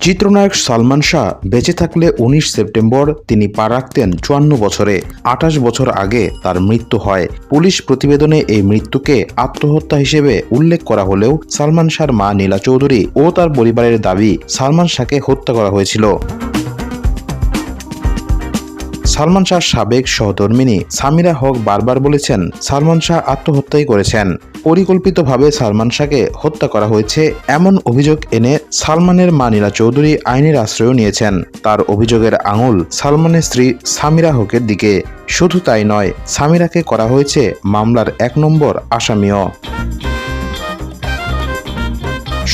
চিত্রনায়ক সালমান শাহ বেঁচে থাকলে উনিশ সেপ্টেম্বর তিনি পা রাখতেন চুয়ান্ন বছরে। আঠাশ বছর আগে তার মৃত্যু হয়। পুলিশ প্রতিবেদনে এই মৃত্যুকে আত্মহত্যা হিসেবে উল্লেখ করা হলেও সালমান শাহর মা নীলা চৌধুরী ও তার পরিবারের দাবি সালমান শাহকে হত্যা করা হয়েছিল। সালমান শাহ সাবেক সহধর্মিনী সামিরা হক বারবার বলেছেন, সালমান শাহ আত্মহত্যাই করেছেন। পরিকল্পিতভাবে সালমান শাহকে হত্যা করা হয়েছে এমন অভিযোগ এনে সালমানের মা নীলা চৌধুরী আইনের আশ্রয় নিয়েছেন। তার অভিযোগের আঙুল সালমানের স্ত্রী সামিরা হকের দিকে। শুধু তাই নয়, সামিরাকে করা হয়েছে মামলার এক নম্বর আসামিও।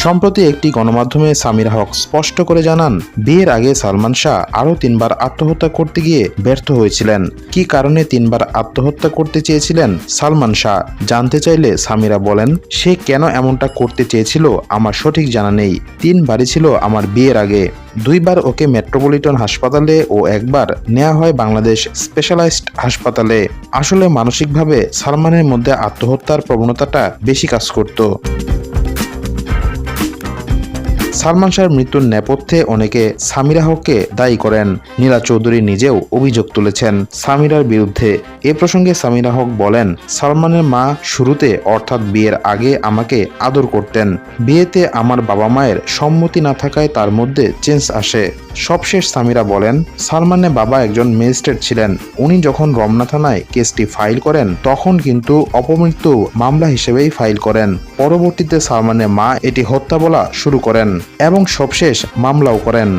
সম্প্রতি একটি গণমাধ্যমে সামিরা হক স্পষ্ট করে জানান, বিয়ের আগে সালমান শাহ আরও তিনবার আত্মহত্যা করতে গিয়ে ব্যর্থ হয়েছিলেন। কি কারণে তিনবার আত্মহত্যা করতে চেয়েছিলেন সালমান শাহ? জানতে চাইলে সামিরা বলেন, সে কেন এমনটা করতে চেয়েছিল আমার সঠিক জানা নেই। তিনবারই ছিল আমার বিয়ের আগে। দুইবার ওকে মেট্রোপলিটন হাসপাতালে ও একবার নেওয়া হয় বাংলাদেশ স্পেশালাইজড হাসপাতালে। আসলে মানসিকভাবে সালমানের মধ্যে আত্মহত্যার প্রবণতাটা বেশি কাজ করত। সালমান শাহের মৃত্যুর নেপথ্যে অনেকে সামিরা হককে দায়ী করেন। নীলা চৌধুরী নিজেও অভিযোগ তুলেছেন সামিরার বিরুদ্ধে। এ প্রসঙ্গে সামিরা হক বলেন, সালমানের মা শুরুতে অর্থাৎ বিয়ের আগে আমাকে আদর করতেন। বিয়েতে আমার বাবা মায়ের সম্মতি না থাকায় তার মধ্যে চেঞ্জ আসে। সবশেষ সামিরা বলেন, সালমানের বাবা একজন ম্যাজিস্ট্রেট ছিলেন। উনি যখন রমনা থানায় কেসটি ফাইল করেন, তখন কিন্তু অপমৃত্যু মামলা হিসেবেই ফাইল করেন। পরবর্তীতে সালমানের মা এটি হত্যা বলা শুরু করেন। এবং সবশেষ মামলাও করেন।